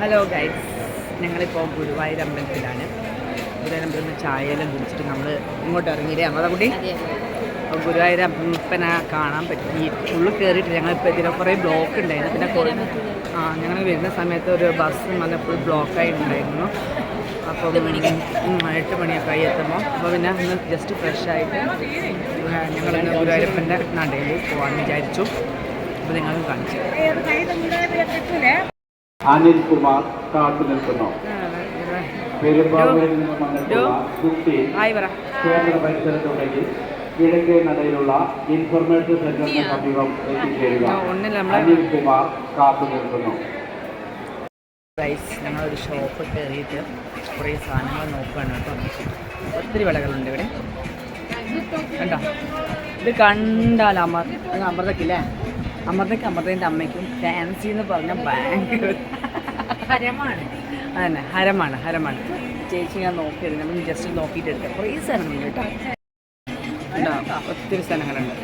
Hello guys ഞങ്ങളിപ്പോൾ ഗുരുവായൂർ അമ്പലത്തിലാണ്. ഗുരുവായൂർ അമ്പലത്തിൽ നിന്ന് ചായയെല്ലാം കുടിച്ചിട്ട് നമ്മൾ ഇങ്ങോട്ട് ഇറങ്ങിയില്ലേ? അമ്മതാ കുട്ടി? അപ്പോൾ ഗുരുവായൂർ അമ്പലപ്പനെ കാണാൻ പറ്റി. ഉള്ളിൽ കയറിയിട്ട് ഞങ്ങളിപ്പോൾ ഇതിലെ കുറേ ബ്ലോക്ക് ഉണ്ടായിരുന്നു. പിന്നെ കുറേ ആ ഞങ്ങൾ വരുന്ന സമയത്ത് ഒരു ബസ് വന്നപ്പോൾ ബ്ലോക്കായി ഉണ്ടായിരുന്നു. അപ്പം എട്ട് മണിയൊക്കെ ആയി എത്തുമ്പോൾ അപ്പോൾ പിന്നെ ഒന്ന് ജസ്റ്റ് ഫ്രഷ് ആയിട്ട് ഞങ്ങളിന്ന് ഗുരുവായൂരപ്പന്റെ നടയിൽ പോകാൻ വിചാരിച്ചു. അപ്പോൾ നിങ്ങൾക്ക് കാണിച്ചു അനിൽ കുമാർ കാത്തു നിൽക്കുന്നു. പെരുമ്പാവൂരിൽ നിന്ന് വന്നിട്ടുള്ള കുട്ടി ഹായ് പറ. ക്ഷേത്ര പരിസരത്തുണ്ടെങ്കിൽ കിഴക്കേ നടയിലുള്ള ഇൻഫർമേഷൻ സെന്ററിന് സമീപം എത്തിച്ചേരുക. അനിൽ കുമാർ കാത്തു നിൽക്കുന്നു. ഞങ്ങളൊരു ഷോപ്പ് കയറിയിട്ട് കുറേ സാധനങ്ങൾ നോക്കുകയാണ് കേട്ടോ. ഒത്തിരി വിളകളുണ്ട് ഇവിടെ. കണ്ടോ? ഇത് കണ്ടാൽ അമർ അത് അമൃതക്കില്ലേ? അമൃതയ്ക്ക് അമൃതേന്റെ അമ്മയ്ക്കും ഫാൻസി എന്ന് പറഞ്ഞാൽ ഭയങ്കര ഹരമാണ്. അതന്നെ ഹരമാണ് ഹരമാണ്. ചേച്ചി ഞാൻ നോക്കിയത് നമ്മൾ ജസ്റ്റ് നോക്കിയിട്ട് എടുക്കാം കുറേ സാധനങ്ങളുണ്ട് കേട്ടോ. ഉണ്ടോ ഒത്തിരി സ്ഥലങ്ങളുണ്ട്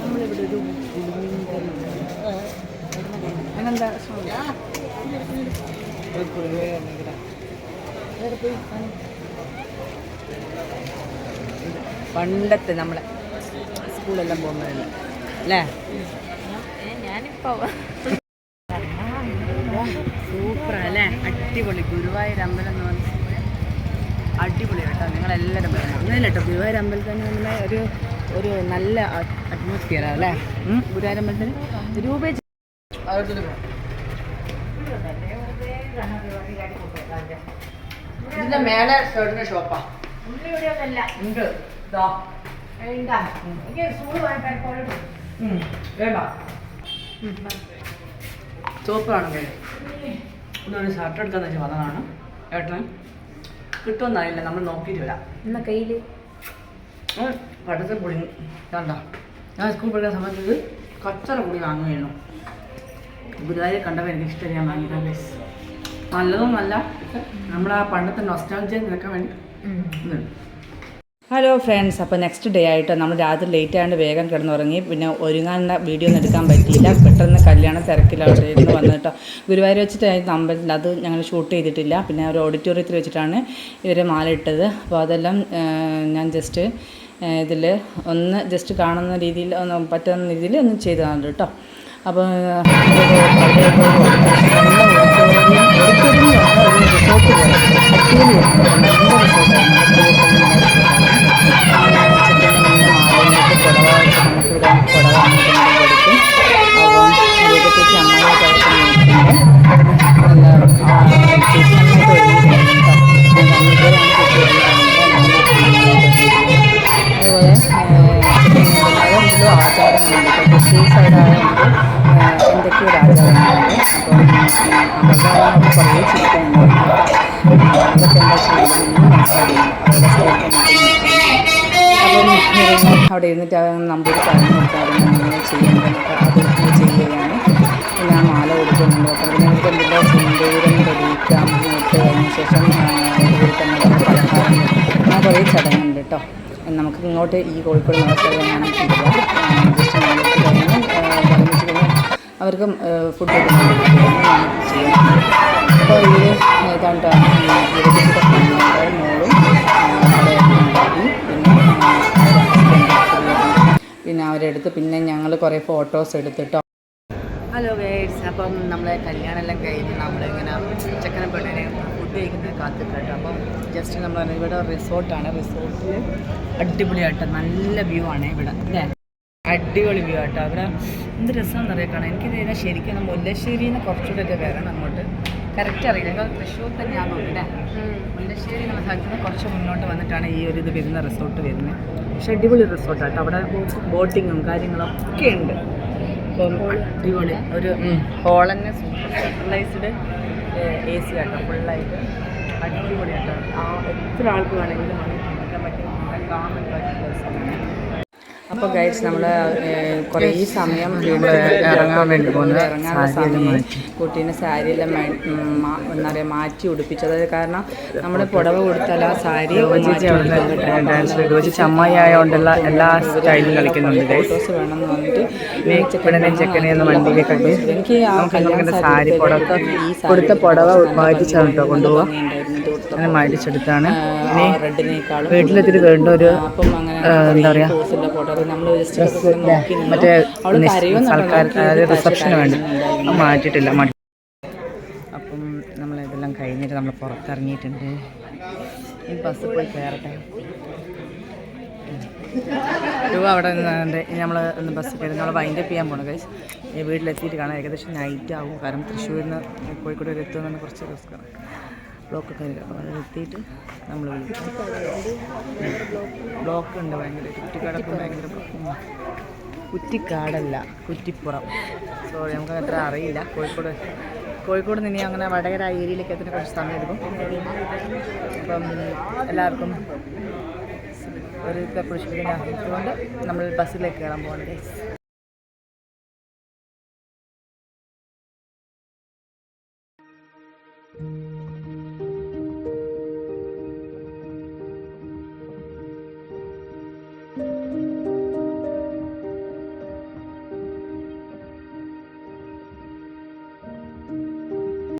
നമ്മളിവിടെ ഒരു അങ്ങനെന്താ പണ്ടത്തെ നമ്മളെ സ്കൂളെല്ലാം പോകുന്നതല്ല അല്ലേ? സൂപ്പർ അല്ലേ അടിപൊളി. ഗുരുവായൂർ അമ്പലം എന്ന് പറഞ്ഞ അടിപൊളി കേട്ടോ. നിങ്ങളെല്ലാവരും വരണം. അങ്ങനെയല്ല കേട്ടോ. ഗുരുവായൂർ അമ്പലത്തിൽ തന്നെ ഒരു ഒരു നല്ല അറ്റ്മോസ്ഫിയർ അല്ലേ ഗുരുവായൂർ അമ്പലത്തിന് രൂപ ഇതിന്റെ മേലെ ഷർട്ടിന്റെ ഷോപ്പാ ഉണ്ട്. ഇതാ ഉം, വേണ്ട. കേട്ടോ ഷർട്ട് എടുക്കാന്ന് വെച്ചാൽ വന്നതാണ്. ഏട്ടന് കിട്ടുമെന്നറിയില്ല നമ്മൾ നോക്കിയിട്ട് വരാം. എന്നാ പൊടി കണ്ട ഞാൻ സ്കൂൾ പഠിക്കുന്ന സമയത്ത് ഇത് കച്ചറ പൊടി വാങ്ങുകയായിരുന്നു. ഗുരുവായൂർ കണ്ടപ്പോൾ എനിക്ക് ഇഷ്ടം ഞാൻ വാങ്ങിയതാണ്. Guys. നമ്മളാ നല്ല നമ്മൾ ആ പണ്ടത്തെ നൊസ്റ്റാൾജിയ നിൽക്കാൻ വേണ്ടി ഹലോ ഫ്രണ്ട്സ് അപ്പോൾ നെക്സ്റ്റ് ഡേ ആയിട്ട് നമ്മൾ രാത്രി ലേറ്റ് ആയതുകൊണ്ട് വേഗം കിടന്നുറങ്ങി. പിന്നെ ഒരുങ്ങാനുള്ള വീഡിയോ ഒന്നും എടുക്കാൻ പറ്റിയില്ല. പെട്ടെന്ന് കല്യാണ തിരക്കിലായിരുന്നു ഇരുന്ന് വന്നിട്ടോ. ഗുരുവായൂർ വെച്ചിട്ടായിരുന്നു അമ്പലത്തിൽ അത് ഞങ്ങൾ ഷൂട്ട് ചെയ്തിട്ടില്ല. പിന്നെ ഒരു ഓഡിറ്റോറിയത്തിൽ വെച്ചിട്ടാണ് ഇവരെ മാല ഇട്ടത്. അപ്പോൾ അതെല്ലാം ഞാൻ ജസ്റ്റ് ഇതിൽ ഒന്ന് ജസ്റ്റ് കാണുന്ന രീതിയിൽ ഒന്ന് പറ്റുന്ന രീതിയിൽ ഒന്ന് ചെയ്തതാണ് കേട്ടോ. അപ്പോൾ അവിടെ ഇരുന്നിട്ട് ആ നമ്പൂരി പറഞ്ഞു കൊടുത്തായിരുന്നു അങ്ങനെ ചെയ്യേണ്ടത് അത് ഇത് ചെയ്യുകയാണ്. പിന്നെ ആ മാല കൊടുക്കുന്നുണ്ട് അപ്പോൾ പിന്നെ നമുക്ക് എന്തെല്ലാം സിന്ദൂരം തെളിയിക്കാം എന്നിട്ട് അതിന് ശേഷം അങ്ങനെ കുറേ ചടങ്ങുണ്ട് കേട്ടോ നമുക്ക് ഇങ്ങോട്ട് ഈ കോഴിക്കോട് ഞാൻ ജസ്റ്റ് അവർക്ക് ഫുഡ് കൊടുക്കുന്നത് അപ്പോൾ ഇതിൽ ഏതാണ്ട് ഇരുപത്തിന്റെ പിന്നെ അവരെടുത്ത് പിന്നെ ഞങ്ങൾ കുറേ ഫോട്ടോസ് എടുത്തിട്ടോ. ഹലോ ഗൈഡ്സ് അപ്പം നമ്മളെ കല്യാണമെല്ലാം കഴിഞ്ഞ് നമ്മളിങ്ങനെ ചക്കന പെണ്ണിനെ ഫുഡ് കഴിക്കുന്നത് കാത്തിട്ടുണ്ട് അപ്പം ജസ്റ്റ് നമ്മൾ ഇവിടെ റിസോർട്ടാണ് റിസോർട്ടിൽ അടിപൊളിയായിട്ട് നല്ല വ്യൂ ആണ് ഇവിടെ അല്ലേ? അടിപൊളി വ്യൂ ആട്ടോ. അവിടെ എന്ത് രസമാണെന്ന് അറിയാം കാണാൻ? എനിക്കിത് ശരിക്കും മുല്ലശ്ശേരിയിൽ നിന്ന് കുറച്ചുകൂടെ ഒക്കെ വരണം അങ്ങോട്ട്. കറക്റ്റ് അറിയില്ല. ഞങ്ങൾ തൃശ്ശൂർ തന്നെയാണ് തോന്നുന്നത് മുല്ലശ്ശേരി എന്ന സ്ഥലത്ത് നിന്ന് കുറച്ച് മുന്നോട്ട് വന്നിട്ടാണ് ഈ ഒരു ഇത് വരുന്ന റിസോർട്ട് വരുന്നത് പക്ഷേ അടിപൊളി റിസോർട്ടാട്ടോ അവിടെ ബോട്ടിങ്ങും കാര്യങ്ങളും ഒക്കെ ഉണ്ട്. അപ്പം അടിപൊളി. ഒരു ഹോൾ തന്നെ സെൻട്രലൈസ്ഡ് എ സി ആട്ടോ. ഫുള്ളായിട്ട് അടിപൊളിയാട്ടോ ആ എത്ര ആൾക്ക് വേണമെങ്കിലും വന്ന് പറ്റും പറ്റുന്ന സ്ഥലമാണ് അപ്പോൾ ഗൈഡ്സ് നമ്മൾ കുറേ സമയം ഇറങ്ങാൻ വേണ്ടി പോകുന്നത് ഇറങ്ങാനുള്ള സമയം കുട്ടീനെ സാരി എല്ലാം ഉം, എന്താ പറയുക മാറ്റി ഉടുപ്പിച്ചത്. കാരണം നമ്മൾ പുടവ് കൊടുത്താൽ ആ സാരി ഡാൻസ് അമ്മായി ആയതുകൊണ്ടുള്ള എല്ലാ സ്റ്റൈലും കളിക്കുന്നുണ്ട് ഫോട്ടോസ് വേണമെന്ന് പറഞ്ഞിട്ട് പെണ്ണിനെ ചെക്കനെ ഒന്ന് വണ്ടിയിൽ കണ്ടി നമുക്ക് സാരി ഈ കൊടുത്ത പുടവ മാറ്റിച്ചാണ് കേട്ടോ കൊടുത്തപ്പോൾ. അങ്ങനെ മാറ്റിച്ചെടുത്താണ് വീട്ടിലെത്തിട്ട് വേണ്ട ഒരു എന്താ പറയാ നിന്നു. മറ്റേ ആൾക്കാർ. റിസപ്ഷന് വേണ്ടി. മാറ്റിയിട്ടില്ല മാറ്റി അപ്പം നമ്മളിതെല്ലാം കഴിഞ്ഞിട്ട് നമ്മൾ പുറത്തിറങ്ങിയിട്ടുണ്ട്. ഈ ബസ് പോയി കയറട്ടെ. രൂപ അവിടെ നിന്നുണ്ട് ഇനി നമ്മൾ ഒന്ന് ബസ് കയറി നമ്മൾ വൈൻഡ് അപ്പ് ചെയ്യാൻ പോകണം ഈ വീട്ടിലെത്തിയിട്ട് കാണാം ഏകദേശം നൈറ്റ് ആവും. കാരണം തൃശ്ശൂരിൽ നിന്ന് കോഴിക്കോട് വരെ എത്തുമെന്നാണ് കുറച്ച് റിസ്ക്കാണ് ബ്ലോക്ക് ഒക്കെ അപ്പോൾ അത് എത്തിയിട്ട് നമ്മൾ വിളിക്കും. ബ്ലോക്ക് ഉണ്ട് ഭയങ്കര. കുറ്റിക്കാടൊക്കെ ഭയങ്കര കുറ്റിക്കാടല്ല കുറ്റിപ്പുറം. സോറി നമുക്ക് അത്ര അറിയില്ല. കോഴിക്കോട് കോഴിക്കോട് നിന്ന് അങ്ങനെ വടകര ഏരിയയിലേക്ക് എത്തുന്ന കുറച്ച് സമയം എടുക്കും. അപ്പം എല്ലാവർക്കും ഒരു കുറിച്ചിട്ട് കൊണ്ട് നമ്മൾ ബസ്സിലേക്ക് കയറാൻ പോകണം